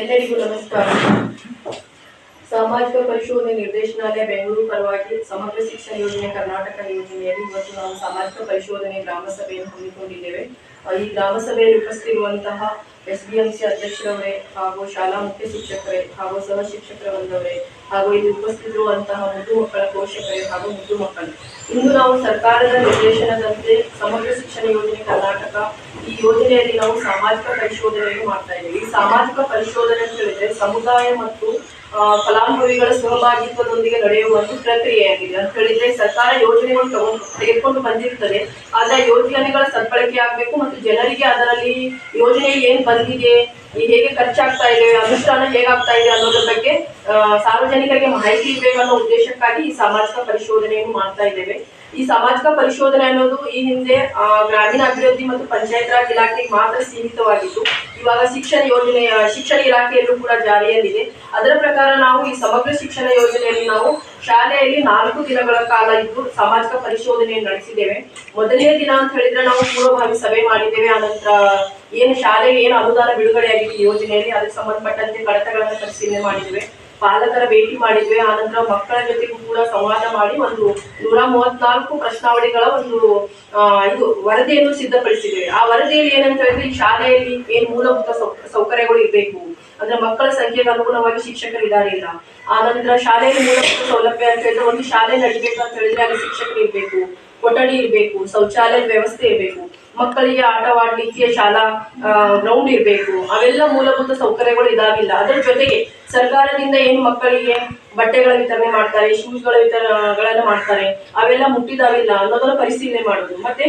ಎಲ್ಲರಿಗೂ ನಮಸ್ಕಾರ ಸಾಮಾಜಿಕ ಪರಿಶೋಧನೆ ನಿರ್ದೇಶನಾಲಯ ಬೆಂಗಳೂರು ಪರವಾಗಿ ಸಮಗ್ರ ಶಿಕ್ಷಣ ಯೋಜನೆ ಕರ್ನಾಟಕ ಯೋಜನೆಯಲ್ಲಿ ಇವತ್ತು ನಾವು ಸಾಮಾಜಿಕ ಪರಿಶೋಧನೆ ಗ್ರಾಮ ಸಭೆಯನ್ನು ಹಮ್ಮಿಕೊಂಡಿದ್ದೇವೆ ಈ ಗ್ರಾಮ ಸಭೆಯಲ್ಲಿ ಉಪಸ್ಥಿತಿರುವಂತಹ ಎಸ್ ಡಿ ಎಂ ಸಿ ಅಧ್ಯಕ್ಷರವರೇ ಹಾಗೂ ಶಾಲಾ ಮುಖ್ಯ ಶಿಕ್ಷಕರೇ ಹಾಗೂ ಸಹ ಶಿಕ್ಷಕರವರವರೇ ಹಾಗೂ ಇಲ್ಲಿ ಉಪಸ್ಥಿತಿರುವಂತಹ ಮುದ್ದು ಮಕ್ಕಳ ಪೋಷಕರೇ ಹಾಗೂ ಮುದ್ದು ಮಕ್ಕಳು. ಇಂದು ನಾವು ಸರ್ಕಾರದ ನಿರ್ದೇಶನದಂತೆ ಸಮಗ್ರ ಶಿಕ್ಷಣ ಯೋಜನೆ ಕರ್ನಾಟಕ ಈ ಯೋಜನೆಯಲ್ಲಿ ನಾವು ಸಾಮಾಜಿಕ ಪರಿಶೋಧನೆಯನ್ನು ಮಾಡ್ತಾ ಇದ್ದೇವೆ. ಈ ಸಾಮಾಜಿಕ ಪರಿಶೋಧನೆ ಅಂತ ಹೇಳಿದ್ರೆ ಸಮುದಾಯ ಮತ್ತು ಫಲಾನುಭವಿಗಳ ಸಹಭಾಗಿತ್ವದೊಂದಿಗೆ ನಡೆಯುವ ಒಂದು ಪ್ರಕ್ರಿಯೆಯಾಗಿದೆ. ಅಂತ ಹೇಳಿದ್ರೆ ಸರ್ಕಾರ ಯೋಜನೆಗಳು ತಗೊಂಡು ತೆಗೆದುಕೊಂಡು ಬಂದಿರ್ತದೆ. ಆದ್ರೆ ಯೋಜನೆಗಳ ಸದ್ಬಳಕೆ ಆಗಬೇಕು ಮತ್ತು ಜನರಿಗೆ ಅದರಲ್ಲಿ ಯೋಜನೆ ಏನು ಬಂದಿದೆ ಹೇಗೆ ಖರ್ಚಾಗ್ತಾ ಇದೆ, ಅನುಷ್ಠಾನ ಹೇಗಾಗ್ತಾ ಇದೆ ಅನ್ನೋದ್ರ ಬಗ್ಗೆ ಸಾರ್ವಜನಿಕರಿಗೆ ಮಾಹಿತಿ ಇರಬೇಕು ಅನ್ನೋ ಉದ್ದೇಶಕ್ಕಾಗಿ ಈ ಸಾಮಾಜಿಕ ಪರಿಶೋಧನೆಯನ್ನು ಮಾಡ್ತಾ ಇದ್ದೇವೆ. ಈ ಸಾಮಾಜಿಕ ಪರಿಶೋಧನೆ ಅನ್ನೋದು ಈ ಹಿಂದೆ ಗ್ರಾಮೀಣಾಭಿವೃದ್ಧಿ ಮತ್ತು ಪಂಚಾಯತ್ ರಾಜ್ ಇಲಾಖೆಗೆ ಮಾತ್ರ ಸೀಮಿತವಾಗಿತ್ತು ಇವಾಗ ಶಿಕ್ಷಣ ಯೋಜನೆಯ ಶಿಕ್ಷಣ ಇಲಾಖೆಯಲ್ಲೂ ಕೂಡ ಜಾರಿಯಲ್ಲಿದೆ. ಅದರ ಪ್ರಕಾರ ನಾವು ಈ ಸಮಗ್ರ ಶಿಕ್ಷಣ ಯೋಜನೆಯಲ್ಲಿ ನಾವು ಶಾಲೆಯಲ್ಲಿ ನಾಲ್ಕು ದಿನಗಳ ಕಾಲ ಇದ್ದು ಸಾಮಾಜಿಕ ಪರಿಶೋಧನೆಯನ್ನು ನಡೆಸಿದ್ದೇವೆ. ಮೊದಲನೇ ದಿನ ಅಂತ ಹೇಳಿದ್ರೆ ನಾವು ಪೂರ್ವಭಾವಿ ಸಭೆ ಮಾಡಿದ್ದೇವೆ. ಆನಂತರ ಏನು ಶಾಲೆಗೆ ಏನು ಅನುದಾನ ಬಿಡುಗಡೆಯಾಗಿದೆ ಯೋಜನೆಯಲ್ಲಿ, ಅದಕ್ಕೆ ಸಂಬಂಧಪಟ್ಟಂತೆ ಕಡತಗಳನ್ನು ಪರಿಶೀಲನೆ ಮಾಡಿದ್ದೇವೆ. ಪಾಲಕರ ಭೇಟಿ ಮಾಡಿದ್ವಿ. ಆನಂತರ ಮಕ್ಕಳ ಜೊತೆಗೂ ಕೂಡ ಸಂವಾದ ಮಾಡಿ ಒಂದು ನೂರ ಮೂವತ್ನಾಲ್ಕು ಪ್ರಶ್ನಾವಳಿಗಳ ಒಂದು ಇದು ವರದಿಯನ್ನು ಸಿದ್ಧಪಡಿಸಿದ್ವಿ ಆ ವರದಿಯಲ್ಲಿ ಏನಂತ ಹೇಳಿದ್ರೆ ಈ ಶಾಲೆಯಲ್ಲಿ ಏನ್ ಮೂಲಭೂತ ಸೌಕರ್ಯಗಳು ಇರಬೇಕು. ಅಂದ್ರೆ ಮಕ್ಕಳ ಸಂಖ್ಯೆಗೆ ಅನುಗುಣವಾಗಿ ಶಿಕ್ಷಕರು ಇದ್ದಾರೆ ಇಲ್ಲ. ಆ ನಂತರ ಶಾಲೆಯಲ್ಲಿ ಮೂಲಭೂತ ಸೌಲಭ್ಯ ಅಂತ ಹೇಳಿದ್ರೆ ಒಂದು ಶಾಲೆ ನಡಿಬೇಕು ಅಂತ ಹೇಳಿದ್ರೆ ಅಲ್ಲಿ ಶಿಕ್ಷಕರು ಇರಬೇಕು. ಕೊಠಡಿ ಇರಬೇಕು, ಶೌಚಾಲಯದ ವ್ಯವಸ್ಥೆ ಇರಬೇಕು, ಮಕ್ಕಳಿಗೆ ಆಟವಾಡಲಿಕ್ಕೆ ಶಾಲಾ ಗ್ರೌಂಡ್ ಇರಬೇಕು, ಅವೆಲ್ಲ ಮೂಲಭೂತ ಸೌಕರ್ಯಗಳು ಇದಾಗಿಲ್ಲ. ಅದರ ಜೊತೆಗೆ ಸರ್ಕಾರದಿಂದ ಏನು ಮಕ್ಕಳಿಗೆ ಬಟ್ಟೆಗಳ ವಿತರಣೆ ಮಾಡ್ತಾರೆ ಶೂಸ್ಗಳ ವಿತರಣೆಗಳನ್ನು ಮಾಡ್ತಾರೆ, ಅವೆಲ್ಲ ಮುಟ್ಟಿದಾವಿಲ್ಲ ಅನ್ನೋದನ್ನು ಪರಿಶೀಲನೆ ಮಾಡೋದು. ಮತ್ತೆ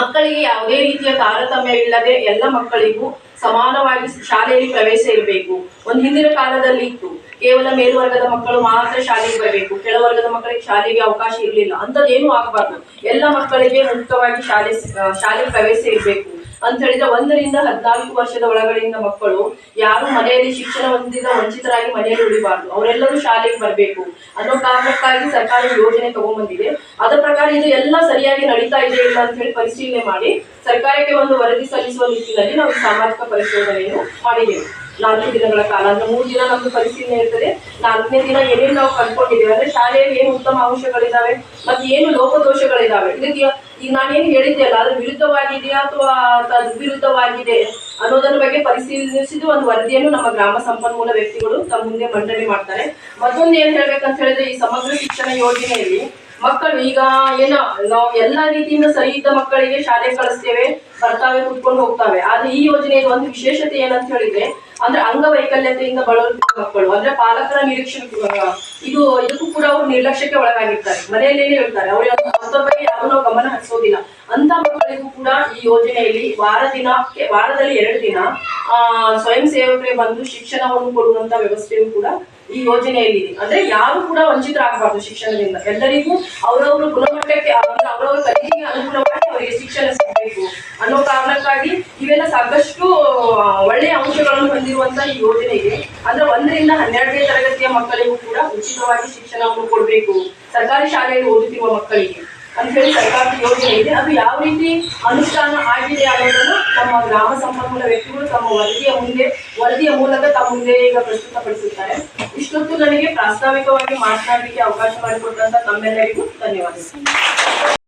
ಮಕ್ಕಳಿಗೆ ಯಾವುದೇ ರೀತಿಯ ತಾರತಮ್ಯವಿಲ್ಲದೆ ಎಲ್ಲ ಮಕ್ಕಳಿಗೂ ಸಮಾನವಾಗಿ ಶಾಲೆಯಲ್ಲಿ ಪ್ರವೇಶ ಇರಬೇಕು. ಒಂದು ಹಿಂದಿನ ಕಾಲದಲ್ಲಿ ಇತ್ತು. ಕೇವಲ ಮೇಲ್ವರ್ಗದ ಮಕ್ಕಳು ಮಾತ್ರ ಶಾಲೆಗೆ ಬರಬೇಕು. ಕೆಳವರ್ಗದ ಮಕ್ಕಳಿಗೆ ಶಾಲೆಗೆ ಅವಕಾಶ ಇರಲಿಲ್ಲ. ಅಂಥದ್ದೇನು ಆಗಬಾರ್ದು. ಎಲ್ಲ ಮಕ್ಕಳಿಗೆ ಮುಕ್ತವಾಗಿ ಶಾಲೆ ಶಾಲೆ ಪ್ರವೇಶ ಇರಬೇಕು. ಅಂತ ಹೇಳಿದ್ರೆ ಒಂದರಿಂದ ಹದಿನಾಲ್ಕು ವರ್ಷದ ಒಳಗಡೆಯಿಂದ ಮಕ್ಕಳು ಯಾರು ಮನೆಯಲ್ಲಿ ಶಿಕ್ಷಣ ಹೊಂದಿದ ವಂಚಿತರಾಗಿ ಮನೆಯಲ್ಲಿ ಉಳಿಬಾರ್ದು. ಅವರೆಲ್ಲರೂ ಶಾಲೆಗೆ ಬರಬೇಕು ಅನ್ನೋ ಕಾರಣಕ್ಕಾಗಿ ಸರ್ಕಾರ ಯೋಜನೆ ತಗೊಂಡ್ಬಂದಿದೆ. ಅದರ ಪ್ರಕಾರ ಇದು ಎಲ್ಲ ಸರಿಯಾಗಿ ನಡೀತಾ ಇದೆ ಇಲ್ಲ ಅಂತ ಹೇಳಿ ಪರಿಶೀಲನೆ ಮಾಡಿ ಸರ್ಕಾರಕ್ಕೆ ಒಂದು ವರದಿ ಸಲ್ಲಿಸುವ ನಿಟ್ಟಿನಲ್ಲಿ ನಾವು ಸಾಮಾಜಿಕ ಪರಿಶೋಧನೆಯನ್ನು ಮಾಡಿದ್ದೇವೆ. ನಾಲ್ಕು ದಿನಗಳ ಕಾಲ, ಅಂದ್ರೆ ಮೂರು ದಿನ ನಮ್ದು ಪರಿಶೀಲನೆ ಇರ್ತದೆ. ನಾಲ್ಕನೇ ದಿನ ಏನೇನು ನಾವು ಕಂಡ್ಕೊಂಡಿದ್ದೇವೆ, ಅಂದ್ರೆ ಶಾಲೆಯಲ್ಲಿ ಏನು ಉತ್ತಮ ಅಂಶಗಳಿದಾವೆ ಮತ್ತೆ ಏನು ಲೋಪದೋಷಗಳಿದಾವೆ. ಇದಕ್ಕೆ ಈಗ ನಾನೇನು ಹೇಳಿದ್ದೆ ಅಲ್ಲ ಅದ್ರ ವಿರುದ್ಧವಾಗಿದೆಯಾ ಅಥವಾ ತದ್ವಿರುದ್ಧವಾಗಿದೆ ಅನ್ನೋದನ್ನ ಬಗ್ಗೆ ಪರಿಶೀಲಿಸಿದ ಒಂದು ವರದಿಯನ್ನು ನಮ್ಮ ಗ್ರಾಮ ಸಂಪನ್ಮೂಲ ವ್ಯಕ್ತಿಗಳು ತಮ್ಮ ಮುಂದೆ ಮಂಡನೆ ಮಾಡ್ತಾರೆ. ಮತ್ತೊಂದು ಏನ್ ಹೇಳ್ಬೇಕಂತ ಹೇಳಿದ್ರೆ, ಈ ಸಮಗ್ರ ಶಿಕ್ಷಣ ಯೋಜನೆಯಲ್ಲಿ ಮಕ್ಕಳು ಈಗ ಏನೋ, ನಾವು ಎಲ್ಲಾ ರೀತಿಯಿಂದ ಸರಿ ಇದ್ದ ಮಕ್ಕಳಿಗೆ ಶಾಲೆ ಕಳಿಸ್ತೇವೆ, ಬರ್ತಾವೆ, ಕುತ್ಕೊಂಡು ಹೋಗ್ತಾವೆ. ಆದ್ರೆ ಈ ಯೋಜನೆಯ ಒಂದು ವಿಶೇಷತೆ ಏನಂತ ಹೇಳಿದ್ರೆ ಅಂದ್ರೆ ಅಂಗವೈಕಲ್ಯತೆಯಿಂದ ಬಳಲುತ್ತಿರುವ ಮಕ್ಕಳು, ಅಂದ್ರೆ ಪಾಲಕರ ನಿರೀಕ್ಷೆ ಇದು, ಇದಕ್ಕೂ ಕೂಡ ಅವ್ರು ನಿರ್ಲಕ್ಷ್ಯಕ್ಕೆ ಒಳಗಾಗಿರ್ತಾರೆ. ಮನೆಯಲ್ಲೇನೆ ಹೇಳ್ತಾರೆ, ಅವ್ರ ಬಗ್ಗೆ ಗಮನ ಹರಿಸೋದಿಲ್ಲ. ಅಂತ ಮಕ್ಕಳಿಗೂ ಕೂಡ ಈ ಯೋಜನೆಯಲ್ಲಿ ವಾರ ದಿನಕ್ಕೆ, ವಾರದಲ್ಲಿ ಎರಡು ದಿನ, ಆ, ಸ್ವಯಂ ಸೇವಕರೇ ಬಂದು ಶಿಕ್ಷಣವನ್ನು ಕೊಡುವಂತ ವ್ಯವಸ್ಥೆಯು ಕೂಡ ಈ ಯೋಜನೆಯಲ್ಲಿ ಇದೆ. ಅಂದ್ರೆ ಯಾರು ಕೂಡ ವಂಚಿತರಾಗಬಾರ್ದು ಶಿಕ್ಷಣದಿಂದ. ಎಲ್ಲರಿಗೂ ಅವರವರ ಗುಣಮಟ್ಟಕ್ಕೆ ಅವರವರ ಕಲಿಕೆಗೆ ಅನುಗುಣವಾಗಿ ಅವರಿಗೆ ಶಿಕ್ಷಣ ಸಿಗಬೇಕು ಅನ್ನೋ ಕಾರಣಕ್ಕಾಗಿ ಇವೆಲ್ಲ ಸಾಕಷ್ಟು ಒಳ್ಳೆಯ ಅಂಶಗಳನ್ನು ಹೊಂದಿರುವಂತಹ ಈ ಯೋಜನೆ ಇದೆ. ಅಂದ್ರೆ ಒಂದರಿಂದ ಹನ್ನೆರಡನೇ ತರಗತಿಯ ಮಕ್ಕಳಿಗೂ ಕೂಡ ಉಚಿತವಾಗಿ ಶಿಕ್ಷಣವನ್ನು ಕೊಡಬೇಕು. ಸರ್ಕಾರಿ ಶಾಲೆಯಲ್ಲಿ ಓದುತ್ತಿರುವ ಮಕ್ಕಳಿಗೆ. ಅಂತ ಹೇಳಿ ಸರ್ಕಾರದ ಯೋಜನೆ ಇದೆ. ಅದು ಯಾವ ರೀತಿ ಅನುಷ್ಠಾನ ಆಗಿದೆ ಅನ್ನೋದನ್ನು ನಮ್ಮ ಗ್ರಾಮ ಸಂಪನ್ಮೂಲ ವ್ಯಕ್ತಿಗಳು ತಮ್ಮ ವರದಿಯ ಮುಂದೆ, ವರದಿಯ ಮೂಲಕ ತಮ್ಮ ಮುಂದೆ ಈಗ ಪ್ರಸ್ತುತಪಡಿಸುತ್ತಾರೆ. ಇಷ್ಟೊತ್ತು ನನಗೆ ಪ್ರಾಸ್ತಾವಿಕವಾಗಿ ಮಾತನಾಡಲಿಕ್ಕೆ ಅವಕಾಶ ಮಾಡಿಕೊಟ್ಟಂತ ತಮ್ಮೆಲ್ಲರಿಗೂ ಧನ್ಯವಾದಗಳು.